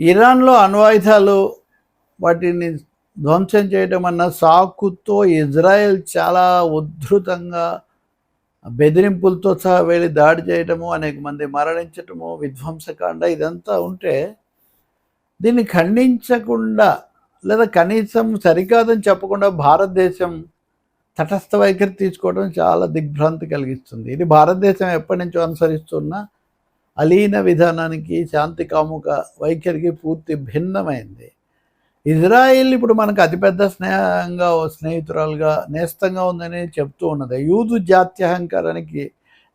ఇరాన్లో అణ్వాయుధాలు వాటిని ధ్వంసం చేయడం అన్న సాకుతో ఇజ్రాయెల్ చాలా ఉద్ధృతంగా బెదిరింపులతో సహా వెళ్ళి దాడి చేయటము అనేక మంది మరణించటము విధ్వంసకాండ ఇదంతా ఉంటే దీన్ని ఖండించకుండా లేదా కనీసం సరికాదని చెప్పకుండా భారతదేశం తటస్థ వైఖరి తీసుకోవడం చాలా దిగ్భ్రాంతి కలిగిస్తుంది. ఇది భారతదేశం ఎప్పటి నుంచో అనుసరిస్తున్న అలీన విధానానికి శాంతి కాముక వైఖరికి పూర్తి భిన్నమైంది. ఇజ్రాయిల్ ఇప్పుడు మనకు అతిపెద్ద స్నేహంగా స్నేహితురాలుగా నేస్తంగా ఉందని చెప్తూ ఉన్నది. యూదు జాత్యహంకారానికి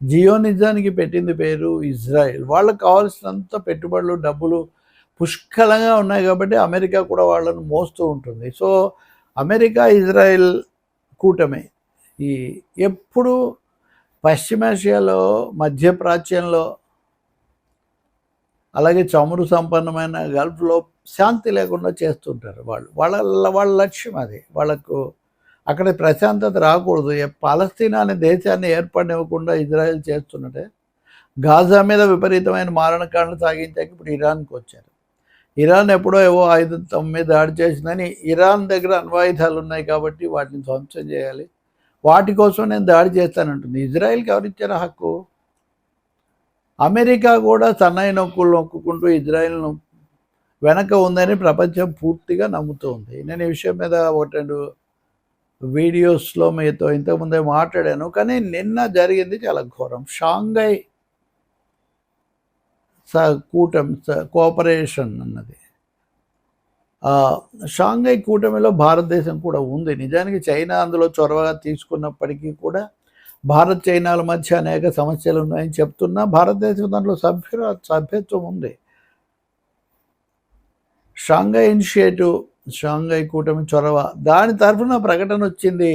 జియోనిజానికి పెట్టింది పేరు ఇజ్రాయిల్. వాళ్ళకు కావాల్సినంత పెట్టుబడులు డబ్బులు పుష్కలంగా ఉన్నాయి కాబట్టి అమెరికా కూడా వాళ్ళను మోస్తూ ఉంటుంది. సో అమెరికా ఇజ్రాయెల్ కూటమి ఈ ఎప్పుడు పశ్చిమాసియాలో మధ్యప్రాచ్యంలో అలాగే చమురు సంపన్నమైన గల్ఫ్లో శాంతి లేకుండా చేస్తుంటారు వాళ్ళు. వాళ్ళ వాళ్ళ లక్ష్యం అది. వాళ్ళకు అక్కడ ప్రశాంతత రాకూడదు. పాలస్తీనా అనే దేశాన్ని ఏర్పడనివ్వకుండా ఇజ్రాయెల్ చేస్తున్నట్టే గాజా మీద విపరీతమైన మారణకాండలు సాగించాక ఇప్పుడు ఇరాన్కి వచ్చారు. ఇరాన్ ఎప్పుడో ఏవో ఆయుధం మీద దాడి చేసిందని ఇరాన్ దగ్గర అణ్వాయుధాలు ఉన్నాయి కాబట్టి వాటిని ధ్వంసం చేయాలి. వాటి కోసం నేను దాడి చేస్తానంటుంది. ఇజ్రాయెల్కి ఎవరిచ్చారు హక్కు? అమెరికా కూడా సన్నాయి నొక్కులు నొక్కుంటూ ఇజ్రాయెల్ను వెనక ఉందని ప్రపంచం పూర్తిగా నమ్ముతుంది నేను ఈ విషయం మీద ఒకటి రెండు వీడియోస్లో మీతో ఇంతకుముందే మాట్లాడాను కానీ నిన్న జరిగింది చాలా ఘోరం. షాంఘై స కూటమి స కోఆపరేషన్ అన్నది. షాంఘై కూటమిలో భారతదేశం కూడా ఉంది. నిజానికి చైనా అందులో చొరవగా తీసుకున్నప్పటికీ కూడా భారత్ చైనాల మధ్య అనేక సమస్యలు ఉన్నాయని చెప్తున్నా భారతదేశం దాంట్లో సభ్యుల సభ్యత్వం ఉంది. షాంఘై ఇనిషియేటివ్ షాంఘై కూటమి చొరవ దాని తరఫున ప్రకటన వచ్చింది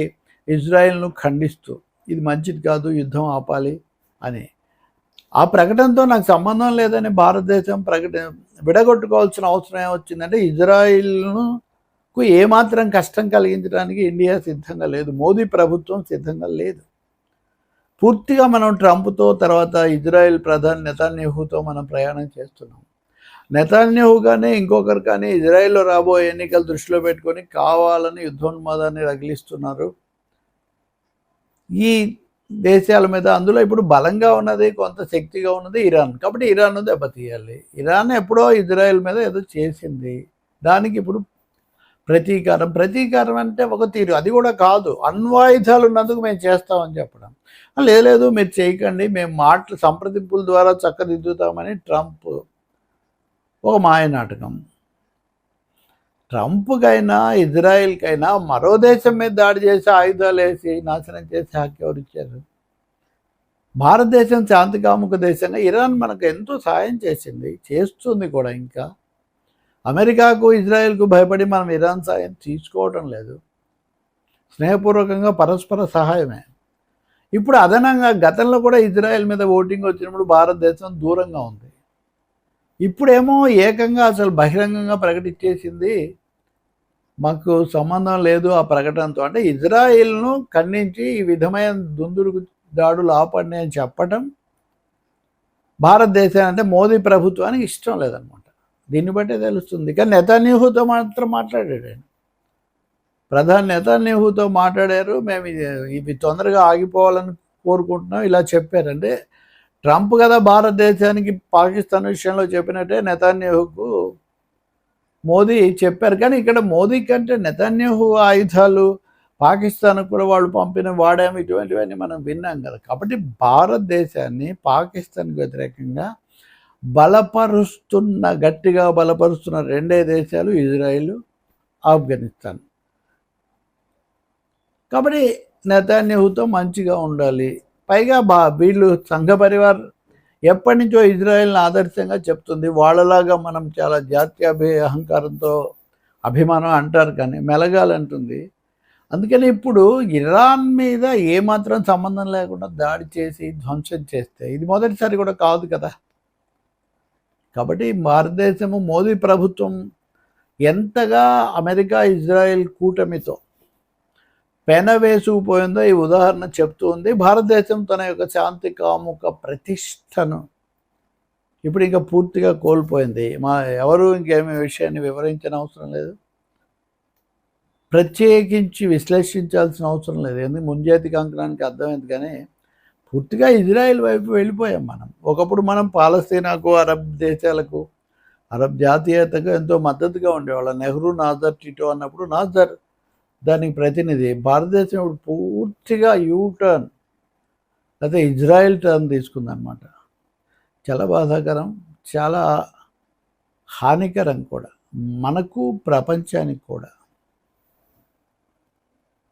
ఇజ్రాయెల్ను ఖండిస్తూ. ఇది మంచిది కాదు యుద్ధం ఆపాలి అని. ఆ ప్రకటనతో నాకు సంబంధం లేదని భారతదేశం ప్రకటన విడగొట్టుకోవాల్సిన అవసరం ఏమొచ్చిందంటే ఇజ్రాయిల్కు ఏమాత్రం కష్టం కలిగించడానికి ఇండియా సిద్ధంగా లేదు. మోదీ ప్రభుత్వం సిద్ధంగా లేదు. పూర్తిగా మనం ట్రంప్తో తర్వాత ఇజ్రాయెల్ ప్రధాని నెతాన్యహుతో మనం ప్రయాణం చేస్తున్నాం. నెతాన్యహు కానీ ఇంకొకరు కానీ ఇజ్రాయెల్లో రాబోయే ఎన్నికలు దృష్టిలో పెట్టుకొని కావాలని యుద్ధోన్మాదాన్ని రగిలిస్తున్నారు. ఈ దేశాల మీద అందులో ఇప్పుడు బలంగా ఉన్నది కొంత శక్తిగా ఉన్నది ఇరాన్. కాబట్టి ఇరాన్ దెబ్బతీయాలి. ఇరాన్ ఎప్పుడో ఇజ్రాయెల్ మీద ఏదో చేసింది. దానికి ఇప్పుడు ప్రతీకారం. ప్రతీకారం అంటే ఒక తీరు. అది కూడా కాదు. అణ్వాయుధాలు ఉన్నందుకు మేము చేస్తామని చెప్పడం. లేదు లేదు మీరు చేయకండి. మేము మాటలు సంప్రదింపుల ద్వారా చక్కదిద్దుతామని ట్రంప్ ఒక మాయ నాటకం ట్రంప్కైనా ఇజ్రాయిల్కైనా మరో దేశం మీద దాడి చేసి ఆయుధాలు వేసి నాశనం చేసి హక్కు ఎవరు ఇచ్చారు? భారతదేశం శాంతికాముక దేశంగా ఇరాన్ మనకు ఎంతో సాయం చేసింది చేస్తుంది కూడా ఇంకా. అమెరికాకు ఇజ్రాయెల్కు భయపడి మనం ఇరాన్ సాయం తీసుకోవటం లేదు. స్నేహపూర్వకంగా పరస్పర సహాయమే. ఇప్పుడు అదనంగా గతంలో కూడా ఇజ్రాయెల్ మీద ఓటింగ్ వచ్చినప్పుడు భారతదేశం దూరంగా ఉంది. ఇప్పుడేమో ఏకంగా అసలు బహిరంగంగా ప్రకటించేసింది. మాకు సంబంధం లేదు ఆ ప్రకటనతో. అంటే ఇజ్రాయిల్ను ఖండించి ఈ విధమైన దుందుడుకు దాడులు ఆపండి అని చెప్పటం భారతదేశం అంటే మోదీ ప్రభుత్వానికి ఇష్టం లేదనమాట. దీన్ని బట్టే తెలుస్తుంది. కానీ నెతాన్యూహుతో మాత్రం మాట్లాడాడు ఆయన. ప్రధాని నెతాన్యూహుతో మాట్లాడారు. మేము ఇవి తొందరగా ఆగిపోవాలని కోరుకుంటున్నాం. ఇలా చెప్పారంటే ట్రంప్ కదా భారతదేశానికి పాకిస్తాన్ విషయంలో చెప్పినట్టే నెతాన్యూహుకు మోదీ చెప్పారు. కానీ ఇక్కడ మోదీ కంటే నెతన్యాహు ఆయుధాలు పాకిస్తాన్కు కూడా వాళ్ళు పంపిన వాడాము ఇటువంటివన్నీ మనం విన్నాం కదా. కాబట్టి భారతదేశాన్ని పాకిస్తాన్కి వ్యతిరేకంగా బలపరుస్తున్న గట్టిగా బలపరుస్తున్న రెండే దేశాలు ఇజ్రాయిల్ ఆఫ్ఘనిస్తాన్. కాబట్టి నెతాన్యహుతో మంచిగా ఉండాలి. పైగా బా వీళ్ళు సంఘ పరివార్ ఎప్పటి నుంచో ఇజ్రాయెల్ని ఆదర్శంగా చెప్తుంది. వాళ్ళలాగా మనం చాలా జాతీయ అభి అహంకారంతో అభిమానం అంటారు కానీ మెలగాలంటుంది అందుకని ఇప్పుడు ఇరాన్ మీద ఏమాత్రం సంబంధం లేకుండా దాడి చేసి ధ్వంసం చేస్తే ఇది మొదటిసారి కూడా కాదు కదా. కాబట్టి భారతదేశము మోదీ ప్రభుత్వం ఎంతగా అమెరికా ఇజ్రాయెల్ కూటమితో పెన వేసుకుపోయిందో ఈ ఉదాహరణ చెప్తూ ఉంది. భారతదేశం తన యొక్క శాంతి కాముక ప్రతిష్టను ఇప్పుడు ఇంకా పూర్తిగా కోల్పోయింది. మా ఎవరు ఇంకేమి విషయాన్ని వివరించిన అవసరం లేదు. ప్రత్యేకించి విశ్లేషించాల్సిన అవసరం లేదు. ఎందుకు? ముంజాతి కంకణానికి అర్థమైంది కానీ పూర్తిగా ఇజ్రాయెల్ వైపు వెళ్ళిపోయాం మనం. ఒకప్పుడు మనం పాలస్తీనాకు అరబ్ దేశాలకు అరబ్ జాతీయతకు ఎంతో మద్దతుగా ఉండేవాళ్ళం. నెహ్రూ నాజర్ టిటో అన్నప్పుడు నాజర్ దానికి ప్రతినిధి. భారతదేశం ఇప్పుడు పూర్తిగా యూ టర్న్ అయితే ఇజ్రాయెల్ టర్న్ తీసుకుందనమాట చాలా బాధాకరం చాలా హానికరం కూడా. మనకు ప్రపంచానికి కూడా.